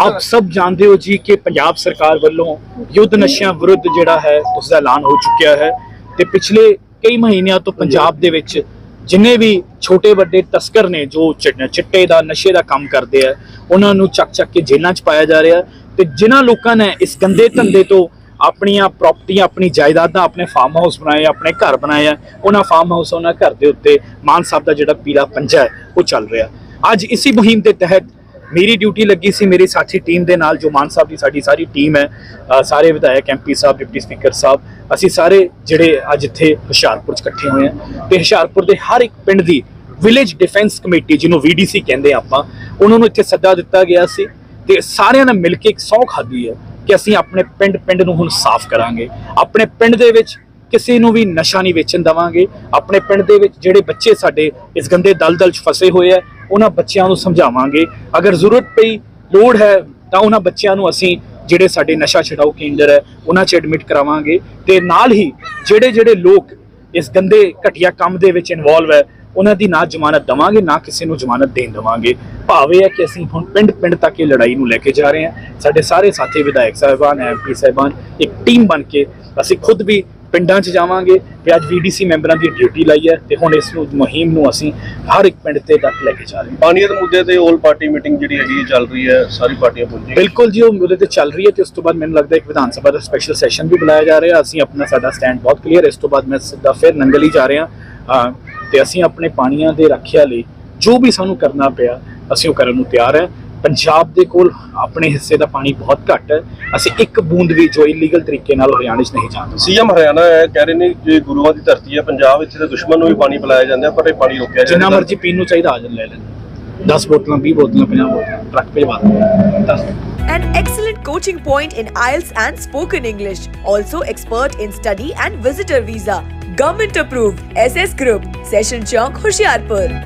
ਆਪ ਸਭ ਜਾਣਦੇ ਹੋ ਜੀ ਕਿ ਪੰਜਾਬ ਸਰਕਾਰ ਵੱਲੋਂ ਯੁੱਧ ਨਸ਼ਿਆਂ ਵਿਰੁੱਧ ਜਿਹੜਾ ਹੈ ਉਸ ਦਾ ਐਲਾਨ ਹੋ ਚੁੱਕਿਆ ਹੈ ਤੇ ਪਿਛਲੇ ਕਈ ਮਹੀਨਿਆਂ ਤੋਂ ਪੰਜਾਬ ਦੇ ਵਿੱਚ ਜਿੰਨੇ ਵੀ ਛੋਟੇ ਵੱਡੇ ਤਸਕਰ ਨੇ ਜੋ ਚਿੱਟੇ ਦਾ ਨਸ਼ੇ ਦਾ ਕੰਮ ਕਰਦੇ ਆ ਉਹਨਾਂ ਨੂੰ ਚੱਕ ਚੱਕ ਕੇ ਜੇਲ੍ਹਾਂ 'ਚ ਪਾਇਆ ਜਾ ਰਿਹਾ ਤੇ ਜਿਨ੍ਹਾਂ ਲੋਕਾਂ ਨੇ ਇਸ ਗੰਦੇ ਧੰਦੇ ਤੋਂ ਆਪਣੀਆਂ ਪ੍ਰਾਪਰਟੀਆਂ ਆਪਣੀ ਜਾਇਦਾਦਾਂ ਆਪਣੇ ਫਾਰਮ ਹਾਊਸ ਬਣਾਏ ਆਪਣੇ ਘਰ ਬਣਾਏ ਆ ਉਹਨਾਂ ਫਾਰਮ ਹਾਊਸ ਉਹਨਾਂ ਘਰ ਦੇ ਉੱਤੇ ਮਾਨ ਸਾਹਿਬ ਦਾ ਜਿਹੜਾ ਪੀਲਾ ਪੰਜਾ ਹੈ ਉਹ ਚੱਲ ਰਿਹਾ। ਅੱਜ ਇਸੀ ਮੁਹਿੰਮ ਦੇ ਤਹਿਤ ਮੇਰੀ ਡਿਊਟੀ ਲੱਗੀ ਸੀ ਮੇਰੀ ਸਾਥੀ ਟੀਮ ਦੇ ਨਾਲ, ਜੋ ਮਾਨ ਸਾਹਿਬ ਦੀ ਸਾਡੀ ਸਾਰੀ ਟੀਮ ਹੈ ਸਾਰੇ ਵਿਧਾਇਕ ਐਮਪੀ ਸਾਹਿਬ ਡਿਪਟੀ ਸਪੀਕਰ ਸਾਹਿਬ, ਅਸੀਂ ਸਾਰੇ ਜਿਹੜੇ ਅੱਜ ਇੱਥੇ ਹੁਸ਼ਿਆਰਪੁਰ 'ਚ ਇਕੱਠੇ ਹੋਏ ਹਾਂ ਤੇ ਹੁਸ਼ਿਆਰਪੁਰ ਦੇ ਹਰ ਇੱਕ ਪਿੰਡ ਦੀ ਵਿਲੇਜ ਡਿਫੈਂਸ ਕਮੇਟੀ ਜਿਹਨੂੰ ਵੀਡੀਸੀ ਕਹਿੰਦੇ ਆਪਾਂ, ਉਹਨਾਂ ਨੂੰ ਇੱਥੇ ਸੱਦਾ ਦਿੱਤਾ ਗਿਆ ਸੀ ਤੇ ਸਾਰਿਆਂ ਨੇ ਮਿਲ ਕੇ ਇੱਕ ਸੌ ਖਾਧੀ ਹੈ ਕਿ ਅਸੀਂ ਆਪਣੇ ਪਿੰਡ ਪਿੰਡ ਨੂੰ ਹੁਣ ਸਾਫ਼ ਕਰਾਂਗੇ। ਆਪਣੇ ਪਿੰਡ ਦੇ ਵਿੱਚ ਕਿਸੇ ਨੂੰ ਵੀ ਨਸ਼ਾ ਨਹੀਂ ਵੇਚਣ ਦਵਾਂਗੇ। ਆਪਣੇ ਪਿੰਡ ਦੇ ਵਿੱਚ ਜਿਹੜੇ ਬੱਚੇ ਸਾਡੇ ਇਸ ਗੰਦੇ ਦਲਦਲ 'ਚ ਫਸੇ ਹੋਏ ਆ ਉਹਨਾਂ ਬੱਚਿਆਂ ਨੂੰ ਸਮਝਾਵਾਂਗੇ। ਅਗਰ ਜ਼ਰੂਰਤ ਪਈ, ਲੋੜ ਹੈ, ਤਾਂ ਉਹਨਾਂ ਬੱਚਿਆਂ ਨੂੰ ਅਸੀਂ ਜਿਹੜੇ ਸਾਡੇ ਨਸ਼ਾ ਛਡਾਊ ਕੇਂਦਰ ਹੈ, ਉਹਨਾਂ 'ਚ ਐਡਮਿਟ ਕਰਾਵਾਂਗੇ ਤੇ ਨਾਲ ਹੀ ਜਿਹੜੇ ਜਿਹੜੇ ਲੋਕ ਇਸ ਗੰਦੇ, ਘਟੀਆ ਕੰਮ ਦੇ ਵਿੱਚ ਇਨਵੋਲਵ ਹੈ, ਉਹਨਾਂ ਦੀ ਨਾ ਜ਼ਮਾਨਤ ਦਵਾਂਗੇ, ਨਾ ਕਿਸੇ ਨੂੰ ਜ਼ਮਾਨਤ ਦੇਣ ਦਵਾਂਗੇ। ਭਾਵ ਇਹ ਹੈ ਕਿ ਅਸੀਂ ਹੁਣ ਪਿੰਡ ਪਿੰਡ ਤੱਕ ਇਹ ਲੜਾਈ ਨੂੰ ਲੈ ਕੇ ਜਾ ਰਹੇ ਹਾਂ। ਸਾਡੇ ਸਾਰੇ ਸਾਥੀ ਵਿਧਾਇਕ ਸਾਹਿਬਾਨ ਐਮਪੀ ਸਾਹਿਬਾਨ, ਇੱਕ ਟੀਮ ਬਣ ਕੇ ਅਸੀਂ ਖੁਦ ਵੀ ਪਿੰਡਾਂ 'ਚ ਜਾਵਾਂਗੇ ਤੇ ਅੱਜ ਵੀਡੀਸੀ ਮੈਂਬਰਾਂ ਦੀ ਡਿਊਟੀ ਲਾਈ ਹੈ ਤੇ ਹੁਣ ਇਸ ਨੂੰ ਮੁਹਿੰਮ ਨੂੰ ਅਸੀਂ ਹਰ ਇੱਕ ਪਿੰਡ ਤੇ ਤੱਕ ਲੈ ਕੇ ਜਾ ਰਹੇ ਹਾਂ। ਪਾਣੀ ਦੇ ਮੁੱਦੇ ਤੇ 올 ਪਾਰਟੀ ਮੀਟਿੰਗ ਜਿਹੜੀ ਹੈਗੀ ਚੱਲ ਰਹੀ ਹੈ ਸਾਰੀ ਪਾਰਟੀਆਂ ਪਹੁੰਚੀ ਬਿਲਕੁਲ ਜੀ ਉਹ ਉਹਦੇ ਤੇ ਚੱਲ ਰਹੀ ਹੈ ਤੇ ਉਸ ਤੋਂ ਬਾਅਦ ਮੈਨੂੰ ਲੱਗਦਾ ਇੱਕ ਵਿਧਾਨ ਸਭਾ ਦਾ ਸਪੈਸ਼ਲ ਸੈਸ਼ਨ ਵੀ ਬੁਲਾਇਆ ਜਾ ਰਿਹਾ। ਅਸੀਂ ਆਪਣਾ ਸਾਡਾ ਸਟੈਂਡ ਬਹੁਤ ਕਲੀਅਰ ਇਸ ਤੋਂ ਬਾਅਦ ਮੈਂ ਸਿੱਧਾ ਫਿਰ ਨੰਗਲ ਜਾ ਰਿਹਾ। ਹਾਂ ਤੇ ਅਸੀਂ ਆਪਣੇ ਪਾਣੀਆਂ ਦੇ ਰੱਖਿਆ ਲਈ ਜੋ ਵੀ ਸਾਨੂੰ ਕਰਨਾ ਪਿਆ ਅਸੀਂ ਉਹ ਕਰਨ ਨੂੰ ਤਿਆਰ ਹੈ। ਪੰਜਾਬ ਦੇ ਕੋਲ ਆਪਣੇ ਹਿੱਸੇ ਦਾ ਪਾਣੀ ਬਹੁਤ ਘੱਟ ਹੈ। ਅਸੀਂ ਇੱਕ ਬੂੰਦ ਵੀ ਜੋ ਇਲੀਗਲ ਤਰੀਕੇ ਨਾਲ ਹਰਿਆਣੇ 'ਚ ਨਹੀਂ ਜਾਂਦੇ ਸੀਐਮ ਹਰਿਆਣਾ ਹੈ ਕਹਿ ਰਹੇ ਨੇ ਕਿ ਗੁਰੂਆਂ ਦੀ ਧਰਤੀ ਹੈ ਪੰਜਾਬ ਇੱਥੇ ਦੇ ਦੁਸ਼ਮਣ ਨੂੰ ਵੀ ਪਾਣੀ ਪਿਲਾਇਆ ਜਾਂਦਾ ਪਰ ਇਹ ਪਾਣੀ ਰੋਕਿਆ ਜਿੰਨਾ ਜਾਂਦਾ ਮਰਜ਼ੀ ਪੀਣ ਨੂੰ ਚਾਹੀਦਾ ਆ ਜਾਣ ਲੈ ਲੈਣ 10 ਬੋਤਲਾਂ 20 ਬੋਤਲਾਂ 50 ਬੋਤਲਾਂ ਟਰੱਕ ਭੇਜਵਾ ਦਿੰਦੇ 10 An excellent coaching point in IELTS and spoken English. Also expert in study and visitor visa. Government approved. SS Group. Session Chowk, Hoshiarpur.